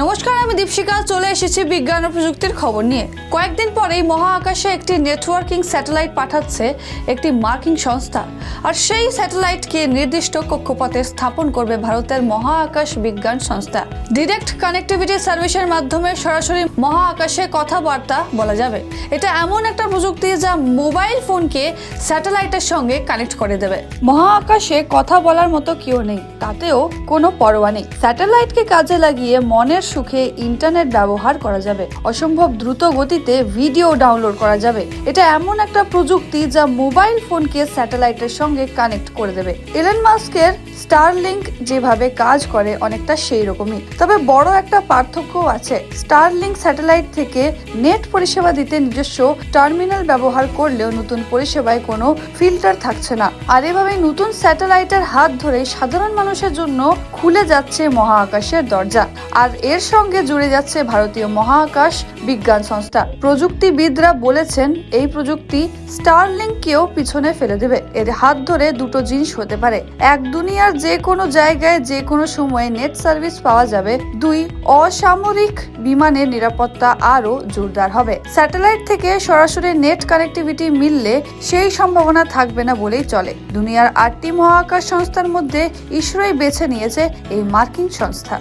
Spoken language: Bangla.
নমস্কার, আমি দীপশিকা চলে এসেছি বিজ্ঞান ও প্রযুক্তির খবর নিয়ে। কয়েকদিন পরেই মহাকাশে একটি নেটওয়ার্কিং স্যাটেলাইট পাঠাচ্ছে একটি মার্কিং সংস্থা। আর সেই স্যাটেলাইটকে নির্দিষ্ট কক্ষপথে স্থাপন করবে ভারতের মহাকাশ বিজ্ঞান সংস্থা। ডিরেক্ট কানেক্টিভিটি সার্ভিসের মাধ্যমে সরাসরি মহাকাশে কথাবার্তা বলা যাবে। এটা এমন একটা প্রযুক্তি যা মোবাইল ফোনকে স্যাটেলাইটের সঙ্গে কানেক্ট করে দেবে। মহাকাশে কথা বলার মতো কেউ নেই, তাতেও কোনো পরোয়া নেই। স্যাটেলাইটকে কাজে লাগিয়ে মনের সুখে ইন্টারনেট ব্যবহার করা যাবে। অসম্ভব দ্রুত গতিতে ভিডিও ডাউনলোড করা যাবে। এটা এমন একটা প্রযুক্তি যা মোবাইল ফোনকে স্যাটেলাইটের সঙ্গে কানেক্ট করে দেবে। এলেন মাস্কের স্টারলিংক যেভাবে কাজ করে, অনেকটা সেই রকমই তবে বড় একটা পার্থক্য আছে। স্টারলিংক স্যাটেলাইট থেকে নেট পরিষেবা দিতে নিজস্ব টার্মিনাল ব্যবহার করলেও নতুন পরিষেবায় কোনো ফিল্টার থাকছে না। আর এভাবে নতুন স্যাটেলাইটের হাত ধরে সাধারণ মানুষের জন্য খুলে যাচ্ছে মহাকাশের দরজা। আর এর সঙ্গে জুড়ে যাচ্ছে ভারতীয় মহাকাশ বিজ্ঞান সংস্থা। প্রযুক্তিবিদরা বলেছেন, এই প্রযুক্তি স্টারলিংককেও পিছনে ফেলে দেবে। এর হাত ধরে দুটো জিনিস হতে পারে। এক, দুনিয়ার যে কোনো জায়গায় যে কোনো সময়ে নেট সার্ভিস পাওয়া যাবে। দুই, অসামরিক বিমানের নিরাপত্তা আরও জোরদার হবে। স্যাটেলাইট থেকে সরাসরি নেট কানেক্টিভিটি মিললে সেই সম্ভাবনা থাকবে না বলেই চলে। দুনিয়ার আটটি মহাকাশ সংস্থার মধ্যে ইসরোই বেছে নিয়েছে এই মার্কিন সংস্থা।